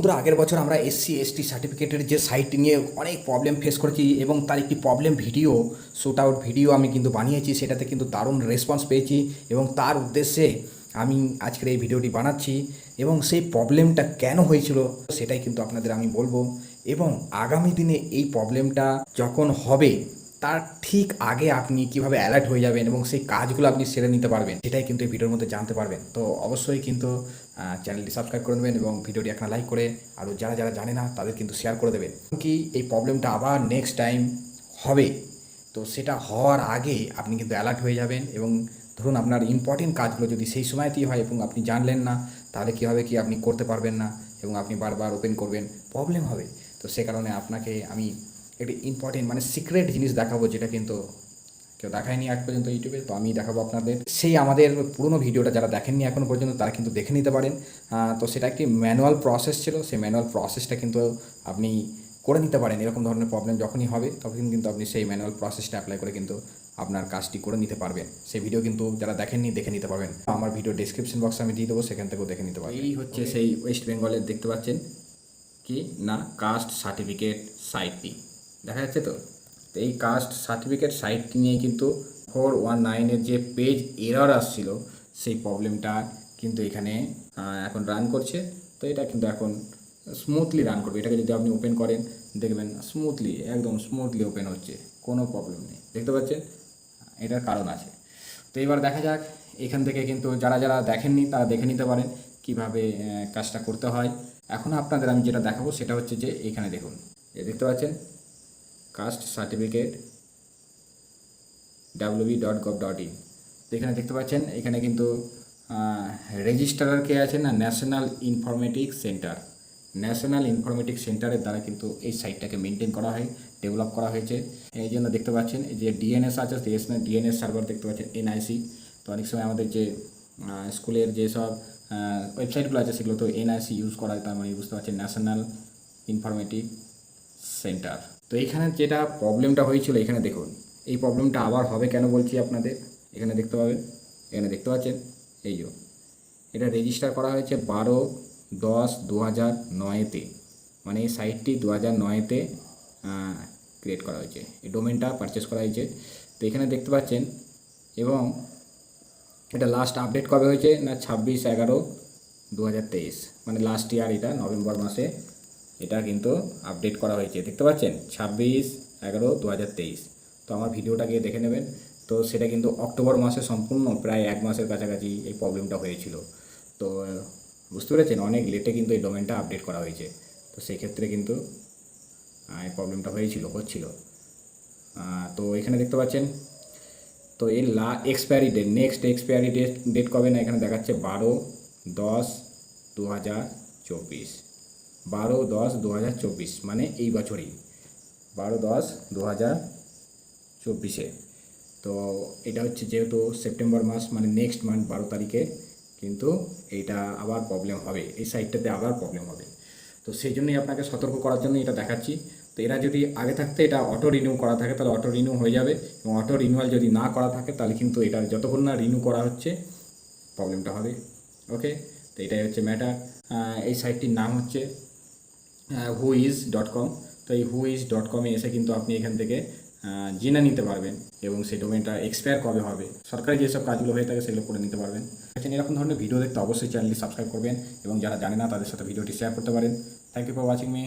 বন্ধুরা, আগের বছর আমরা এসসি এসটি সার্টিফিকেটের যে সাইট নিয়ে অনেক প্রবলেম ফেস করেছি এবং তার একটি problem video shoot out video আমি কিন্তু বানিয়েছি, সেটাতে কিন্তু দারুণ রেসপন্স পেয়েছি এবং তার উদ্দেশ্যে আমি আজকের এই ভিডিওটি বানাচ্ছি এবং সেই প্রবলেমটা কেন হয়েছিল সেটাই কিন্তু আপনাদের আমি বলব এবং আগামী দিনে এই প্রবলেমটা যখন হবে তার ঠিক আগে আপনি কীভাবে অ্যালার্ট হয়ে যাবেন এবং সেই কাজগুলো আপনি সেরে নিতে পারবেন, সেটাই কিন্তু এই ভিডিওর মধ্যে জানতে পারবেন। তো অবশ্যই কিন্তু চ্যানেলটি সাবস্ক্রাইব করে দেবেন এবং ভিডিওটি একটা লাইক করে আরও যারা যারা জানে না তাদের কিন্তু শেয়ার করে দেবেন। কি এই প্রবলেমটা আবার নেক্সট টাইম হবে। তো সেটা হওয়ার আগে আপনি কিন্তু অ্যালার্ট হয়ে যাবেন এবং ধরুন আপনার ইম্পর্টেন্ট কাজগুলো যদি সেই সময়তেই হয় এবং আপনি জানলেন না, তাহলে কী কি আপনি করতে পারবেন না এবং আপনি বারবার ওপেন করবেন প্রবলেম হবে। তো সে কারণে আপনাকে আমি একটি ইম্পর্টেন্ট মানে সিক্রেট জিনিস দেখাবো যেটা কিন্তু কেউ দেখায়নি আজ পর্যন্ত ইউটিউবে তো আমি দেখাবো আপনাদের। সেই আমাদের পুরনো ভিডিওটা যারা দেখেননি এখনও পর্যন্ত তারা কিন্তু দেখে নিতে পারেন। তো সেটা একটি ম্যানুয়াল প্রসেস ছিল। সেই ম্যানুয়াল প্রসেসটা কিন্তু আপনি করে নিতে পারেন। এরকম ধরনের প্রবলেম যখনই হবে তখন কিন্তু আপনি সেই ম্যানুয়াল প্রসেসটা অ্যাপ্লাই করে কিন্তু আপনার কাজটি করে নিতে পারবেন। সেই ভিডিও কিন্তু যারা দেখেননি দেখে নিতে পারবেন। আমার ভিডিও ডিসক্রিপশন বক্সে আমি দিয়ে দেবো সেখান থেকেও দেখে নিতে পারবেন। এই হচ্ছে সেই ওয়েস্ট বেঙ্গলের দেখতে পাচ্ছেন? কি? না কাস্ট সার্টিফিকেট সাইটটি দেখা যাচ্ছে তো? তো এই কাস্ট সার্টিফিকেট সাইটটি নিয়ে কিন্তু ফোর ওয়ান নাইনের যে পেজ এরর আসছিল, সেই প্রবলেমটা কিন্তু এখানে এখন রান করছে। তো এটা কিন্তু এখন স্মুথলি রান করবে। এটাকে যদি আপনি ওপেন করেন, দেখবেন স্মুথলি একদম স্মুথলি ওপেন হচ্ছে। কোনো প্রবলেম নেই। দেখতে পাচ্ছেন? এটার কারণ আছে। তো এবার দেখা যাক, এখান থেকে কিন্তু যারা যারা দেখেননি, তারা দেখে নিতে পারেন কীভাবে কাজটা করতে হয়। এখন আপনাদের আমি যেটা দেখাবো, সেটা হচ্ছে যে এখানে দেখুন। দেখতে পাচ্ছেন? Caste certificate W B dot gov dot in এখানে দেখতে পাচ্ছেন, এখানে কিন্তু রেজিস্ট্রার কে আছে না national informatics centre national informatics সেন্টারের দ্বারা কিন্তু এই সাইটটাকে মেনটেন করা হয় ডেভেলপ করা হয়েছে। এই জন্য দেখতে পাচ্ছেন যে ডিএনএস আছে ডিএনএস সার্ভার দেখতে পাচ্ছেন এনআইসি তো অনেক সময় আমাদের যে স্কুলের যেসব ওয়েবসাইটগুলো আছে, সেগুলো তো এনআইসি ইউজ করা তার মানে বুঝতে পারছেন ন্যাশনাল ইনফরমেটিভ সেন্টার তো এইখানে যেটা প্রবলেমটা হয়েছিল, এখানে দেখুন। এই প্রবলেমটা আবার হবে কেন বলছি আপনাদের? এখানে দেখতে পাবেন। এখানে দেখতে পাচ্ছেন। এই যে, এটা রেজিস্টার করা হয়েছে বারো দশ দু হাজার নয়েতে মানে এই সাইটটি দু হাজার নয়েতে ক্রিয়েট করা হয়েছে। এই ডোমেনটা পারচেস করা হয়েছে। তো এখানে দেখতে পাচ্ছেন এবং এটা লাস্ট আপডেট কবে হয়েছে? না, ছাব্বিশ এগারো দু মানে লাস্ট ইয়ার এটা, নভেম্বর মাসে এটা কিন্তু আপডেট করা হয়েছে, দেখতে পাচ্ছেন? ছাব্বিশ এগারো দু তো আমার ভিডিওটা গিয়ে দেখে নেবেন। তো সেটা কিন্তু অক্টোবর মাসে সম্পূর্ণ, প্রায় এক মাসের কাছাকাছি এই প্রবলেমটা হয়েছিল। তো বুঝতে পেরেছেন? অনেক লেটে কিন্তু এই ডোমেনটা আপডেট করা হয়েছে। তো সেই ক্ষেত্রে কিন্তু এই প্রবলেমটা হয়েছিল, হচ্ছিল। তো এখানে দেখতে পাচ্ছেন? তো এর লা expiry date next expiry date date কবে না এখানে দেখাচ্ছে? বারো দশ দু হাজার চব্বিশ। বারো দশ দু হাজার চব্বিশ মানে এই বছরই। বারো দশ দু হাজার চব্বিশে। তো এটা হচ্ছে যেহেতু সেপ্টেম্বর মাস মানে নেক্সট মান্থ, বারো তারিখে, কিন্তু এইটা আবার প্রবলেম হবে। এই সাইডটাতে আবার প্রবলেম হবে। তো সেই জন্যই আপনাকে সতর্ক করার জন্য এটা দেখাচ্ছি। তো এরা যদি আগে থাকতে এটা অটো রিনিউ করা থাকে, তাহলে অটো রিনিউ হয়ে যাবে। এবং অটো রিনিউয়াল যদি না করা থাকে, তাহলে কিন্তু এটা যতক্ষণ না রিনিউ করা হচ্ছে প্রবলেমটা হবে। ওকে তো এটাই হচ্ছে ম্যাটার এই সাইটটির নাম হচ্ছে হু ইজ ডট কম তো এই হু ইজ ডট কমে এসে কিন্তু আপনি এখান থেকে জেনে নিতে পারবেন এবং সেই ডোমেনটা এক্সপায়ার কবে হবে। সরকারি যেসব কাজগুলো হয়ে থাকে সেগুলো করে নিতে পারবেন। আচ্ছা এরকম ধরনের ভিডিও দেখতে অবশ্যই চ্যানেলটি সাবস্ক্রাইব করবেন এবং যারা জানে না তাদের সাথে ভিডিওটি শেয়ার করতে পারেন। Thank you for watching me